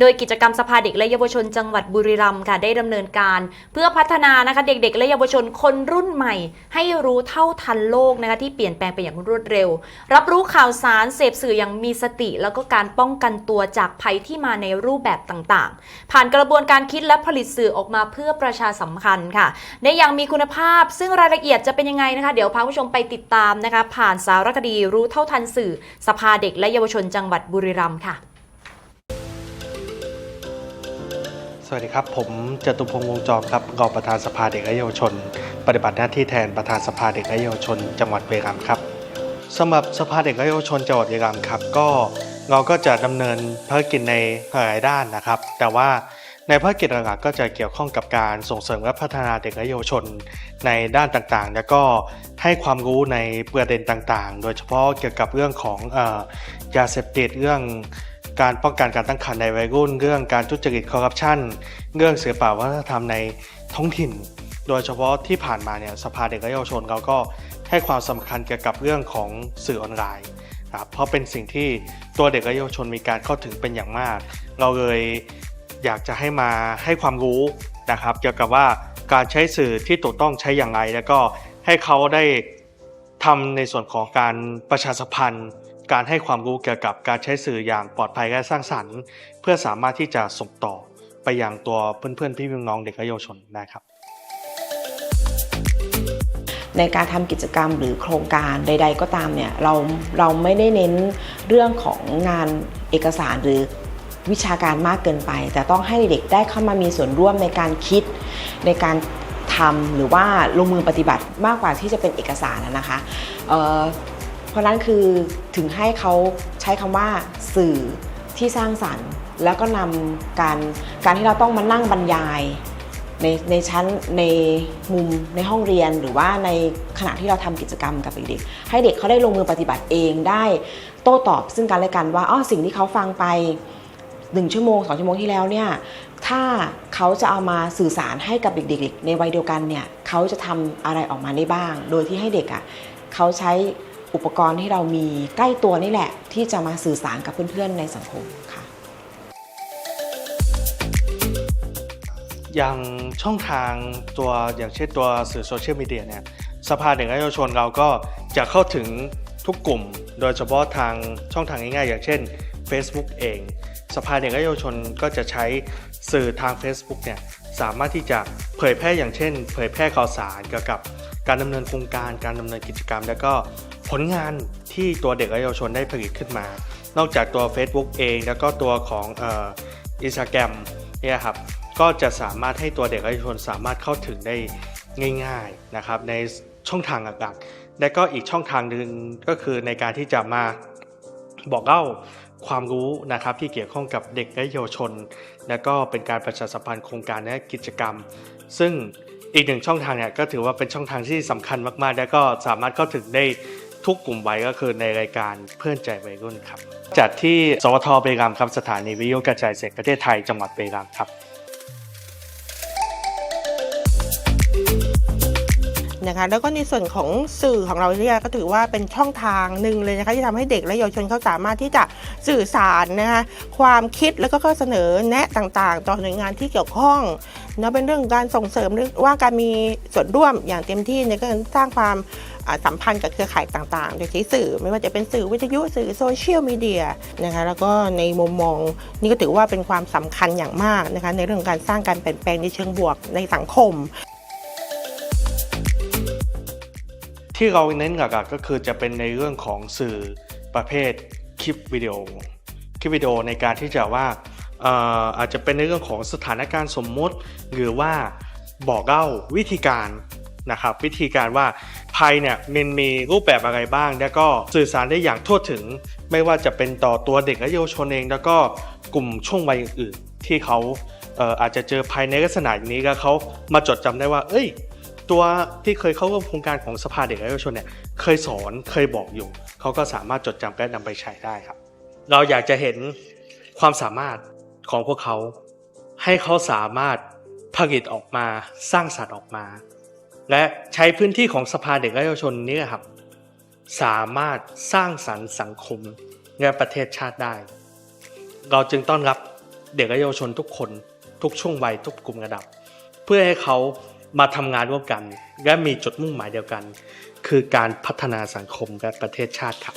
โดยกิจกรรมสภาเด็กและเยาวชนจังหวัดบุรีรัมย์ค่ะได้ดำเนินการ เพื่อพัฒนานะคะเด็กๆ และเยาวชนคนรุ่นใหม่ ให้รู้เท่าทันโลกนะคะที่เปลี่ยนแปลงไปอย่างรวดเร็ว รับรู้ข่าวสารเสพสื่ออย่างมีสติ แล้วก็การป้องกันตัวจากภัยที่มาในรูปแบบต่างๆ ผ่านกระบวนการคิดและผลิตสื่อออกมาเพื่อประชาสัมพันธ์ค่ะในอย่างมีคุณภาพ ซึ่งรายละเอียดจะเป็นยังไงนะคะ เดี๋ยวพาผู้ชมไปติดตามนะคะผ่านสารคดีรู้เท่าทันสื่อ สภาเด็กและเยาวชนจังหวัดบุรีรัมย์ค่ะ สวัสดีครับ ผมจตุพงษ์วงจอมครับรองประธานสภาเด็กและเยาวชน ปฏิบัติหน้าที่แทนประธานสภาเด็กและเยาวชน จังหวัดบุรีรัมครับสำหรับสภาเด็กและเยาวชนจังหวัดบุรีรัมครับ ก็เราก็จะดำเนินภารกิจในหลายด้านนะครับ แต่ว่าในภารกิจหลักๆก็จะเกี่ยวข้องกับการส่งเสริมและพัฒนาเด็กและเยาวชนในด้านต่างๆ แล้วก็ให้ความรู้ในประเด็นต่างๆ โดยเฉพาะเกี่ยวกับเรื่องของออยาเสพติดเรื่อง การป้องกันการตั้งครรภ์ในวัยรุ่น เรื่องการทุจริตคอร์รัปชันเรื่องศิลปวัฒนธรรมในท้องถิ่น โดยเฉพาะที่ผ่านมาเนี่ยสภาเด็กและเยาวชนเราก็ให้ความสำคัญเกี่ยวกับเรื่องของสื่อออนไลน์ครับเพราะเป็นสิ่งที่ตัวเด็กและเยาวชนมีการเข้าถึงเป็นอย่างมาก เราเลยอยากจะให้มาให้ความรู้นะครับเกี่ยวกับว่าการใช้สื่อที่ถูกต้องใช้อย่างไร แล้วก็ให้เขาได้ทำในส่วนของการประชาสัมพันธ์ การให้ความรู้เกี่ยวกับการใช้สื่ออย่างปลอดภัยและสร้างสรรค์ เพื่อสามารถที่จะส่งต่อไปอยังตัวเพื่อนๆพี่น้องเด็กและเยาวชนได้ครับ ในการทำกิจกรรมหรือโครงการใด ๆ ก็ตามเนี่ยเราเราไม่ได้เน้นเรื่องของงานเอกสารหรือวิชาการมากเกินไป แต่ต้องให้เด็กได้เข้ามามีส่วนร่วมในการคิดในการทำหรือว่าลงมือปฏิบัติมากกว่าที่จะเป็นเอกสารนะคะ เพราะนั้นคือถึงให้เขาใช้คำว่าสื่อที่สร้างสรรค์ แล้วก็นำการการที่เราต้องมานั่งบรรยายในในชั้นในมุมในห้องเรียนหรือว่าในขณะที่เราทำกิจกรรมกับเด็กๆให้เด็กเขาได้ลงมือปฏิบัติเองได้โต้ตอบซึ่งกันและกันว่าอ๋อสิ่งที่เขาฟังไปหนึ่งชั่วโมงสองชั่วโมงที่แล้วเนี่ยถ้าเขาจะเอามาสื่อสารให้กับเด็กๆ ในวัยเดียวกันเนี่ยเขาจะทำอะไรออกมาได้บ้าง โดยที่ให้เด็กอะเขาใช้ อุปกรณ์ที่เรามีใกล้ตัวนี่แหละ ที่จะมาสื่อสารกับเพื่อนๆในสังคมค่ะ อย่างช่องทางตัวอย่างเช่นตัวสื่อโซเชียลมีเดียเนี่ยสภาเด็กและเยาวชนเราก็จะเข้าถึงทุกกลุ่ม โดยเฉพาะทางช่องทางง่ายๆ อย่างเช่น Facebook เอง สภาเด็กและเยาวชนก็จะใช้สื่อทาง Facebook เนี่ยสามารถที่จะเผยแพร่อย่างเช่น เผยแพร่ข่าวสารเกี่ยวกับการดำเนินโครงการการดำเนินกิจกรรม แล้วก็ ลงานที่ตัวเด็กและเยาวชนได้ผลิตขึ้นมา นอกจากตัว Facebook เอง แล้วก็ตัวของอินสตาแกรมเนี่ยครับก็จะสามารถให้ตัวเด็กและเยาวชนสามารถเข้าถึงได้ง่ายๆนะครับในช่องทางหลักๆและก็อีกช่องทางหนึ่งก็คือในการที่จะมาบอกเล่าความรู้นะครับที่เกี่ยวข้องกับเด็กและเยาวชน และก็เป็นการประชาสัมพันธ์โครงการและกิจกรรม ซึ่งอีกหนึ่งช่องทางเนี่ยก็ถือว่าเป็นช่องทางที่สำคัญมากๆ และก็สามารถเข้าถึงได้ ทุกกลุ่มวัยก็คือในรายการเพื่อนใจวัยรุ่นครับ จัดที่สวทเบรามครับสถานีวิทยุกระจายเสียงประเทศไทยจังหวัดเบรามครับนะคะแล้วก็ในส่วนของสื่อของเราเนี่ยก็ถือว่าเป็นช่องทางหนึ่งเลยนะคะที่ทำให้เด็กและเยาวชนเขาสามารถที่จะสื่อสารนะคะความคิดแล้วก็ข้อเสนอแนะต่างๆ ต่อหน่วยงานที่เกี่ยวข้องเนาะเป็นเรื่องการส่งเสริมเรื่องว่าการมีส่วนร่วมอย่างเต็มที่ในการสร้างความ สัมพันธ์กับเครือข่ายต่างๆ โดยใช้สื่อไม่ว่าจะเป็นสื่อวิทยุสื่อโซเชียลมีเดียนะคะแล้วก็ในมุมมองนี่ก็ถือว่าเป็นความสำคัญอย่างมากนะคะในเรื่องการสร้างการเปลี่ยนแปลงในเชิงบวกในสังคมที่เราเน้นหลักๆก็คือจะเป็นในเรื่องของสื่อประเภทคลิปวิดีโอ คลิปวิดีโอในการที่จะว่าเอ่ออาจจะเป็นในเรื่องของสถานการณ์สมมุติ หรือว่าบอกเล่าวิธีการนะครับวิธีการว่า ภัยเนี่ยมันมีรูปแบบอะไรบ้าง แล้วก็สื่อสารได้อย่างทั่วถึง ไม่ว่าจะเป็นต่อตัวเด็กและเยาวชนเอง แล้วก็กลุ่มช่วงวัยอื่นๆที่เขาเอออาจจะเจอภัยในลักษณะนี้แล้วเขามาจดจำได้ว่า เอ้ย ตัวที่เคยเข้าร่วมโครงการของสภาเด็กและเยาวชนเนี่ยเคยสอนเคยบอกอยู่ เขาก็สามารถจดจำและนำไปใช้ได้ครับ เราอยากจะเห็นความสามารถของพวกเขา ให้เขาสามารถผลิตออกมาสร้างสรรค์ออกมา และใช้พื้นที่ของสภาเด็กและเยาวชนนี้ครับ สามารถสร้างสรรค์สังคมและประเทศชาติได้ เราจึงต้อนรับเด็กและเยาวชนทุกคนทุกช่วงวัยทุกกลุ่มระดับ เพื่อให้เขามาทำงานร่วมกัน และมีจุดมุ่งหมายเดียวกัน คือการพัฒนาสังคมและประเทศชาติครับ